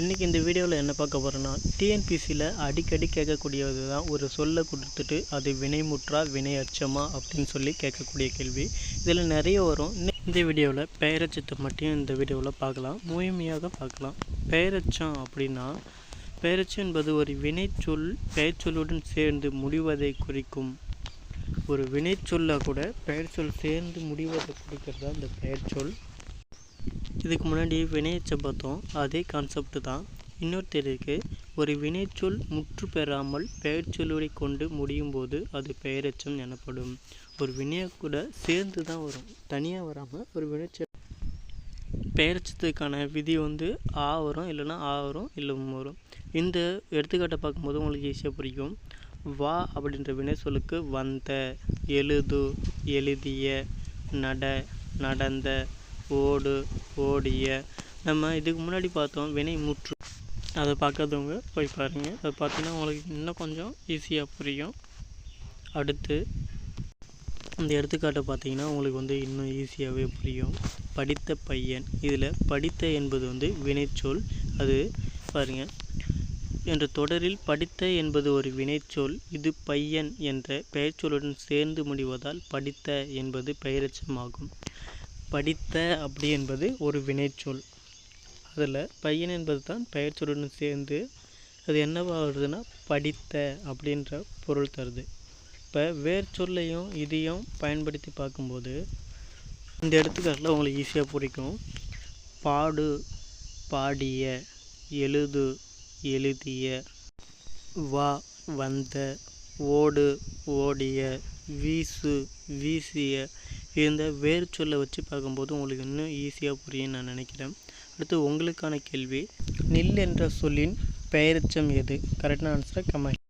இன்றைக்கி இந்த வீடியோவில் என்ன பார்க்க போகிறோன்னா டிஎன்பிசியில் அடிக்கடி கேட்கக்கூடியது தான் ஒரு சொல்லை கொடுத்துட்டு அது வினைமுற்றா வினை அச்சமா அப்படின்னு சொல்லி கேட்கக்கூடிய கேள்வி. இதில் நிறைய வரும். இந்த வீடியோவில் பெயரச்சத்தை மட்டும் இந்த வீடியோவில் பார்க்கலாம். முழுமையாக பார்க்கலாம். பெயரச்சம் அப்படின்னா பெயரச்சம் என்பது ஒரு வினைச்சொல் பெயர்ச்சொல்லுடன் சேர்ந்து முடிவதை குறிக்கும். ஒரு வினைச்சொல்ல கூட பெயர்ச்சொல் சேர்ந்து முடிவதை குறிக்கிறது? தான் இந்த பெயர்ச்சொல். இதுக்கு முன்னாடி வினையச்சை பார்த்தோம் அதே கான்செப்ட் தான். இன்னொருத்தர் இருக்கு. ஒரு வினைச்சொல் முற்று பெறாமல் பெயர்ச்சொல்லை கொண்டு முடியும் போது அது பெயரெச்சம் எனப்படும். ஒரு வினையை கூட சேர்ந்து தான் வரும். தனியாக வராமல் ஒரு வினைச்சொல் பெயரச்சத்துக்கான விதி வந்து ஆ வரும் இல்லைன்னா ஆ வரும் இல்லை வரும். இந்த எடுத்துக்காட்டை பார்க்கும்போது உங்களுக்கு ஈஸியாக புரியும். வா அப்படின்ற வினை சொல்லுக்கு வந்த எழுது எழுதிய நட நடந்த ஓடு ஓடிய நம்ம இதுக்கு முன்னாடி பார்த்தோம் வினை முற்று. அதை பார்க்காதவங்க போய் பாருங்கள் அதை பார்த்தீங்கன்னா உங்களுக்கு இன்னும் கொஞ்சம் ஈஸியாக புரியும். அடுத்து இந்த எடுத்துக்காட்டை பார்த்தீங்கன்னா உங்களுக்கு வந்து இன்னும் ஈஸியாகவே புரியும். படித்த பையன். இதில் படித்த என்பது வந்து வினைச்சொல். அது பாருங்கள் என்ற தொடரில் படித்த என்பது ஒரு வினைச்சொல். இது பையன் என்ற பெயர்ச்சொல்லுடன் சேர்ந்து முடிவதால் படித்த என்பது பெயரெச்சமாகும் படித்த அப்படி என்பது ஒரு வினைச்சொல். அதில் பையன் என்பது தான் பெயர்ச்சொல்லுடன் சேர்ந்து அது என்னவாகுதுன்னா படித்த அப்படின்ற பொருள் தருது. இப்போ வேர் சொல்லையும் இதையும் பயன்படுத்தி பார்க்கும்போது இந்த எடுத்துக்காட்டில் உங்களுக்கு ஈஸியாக பிடிக்கும் பாடு பாடிய எழுது எழுதிய வா வந்த ஓடு ஓடிய வீசு வீசிய இந்த வேறு சொல்லை வச்சு பார்க்கும்போது உங்களுக்கு இன்னும் ஈஸியாக புரியும் நான் நினைக்கிறேன். அடுத்து உங்களுக்கான கேள்வி நில் என்ற சொல்லின் பெயரெச்சம் எது? கரெக்டான ஆன்சரை கமெண்ட்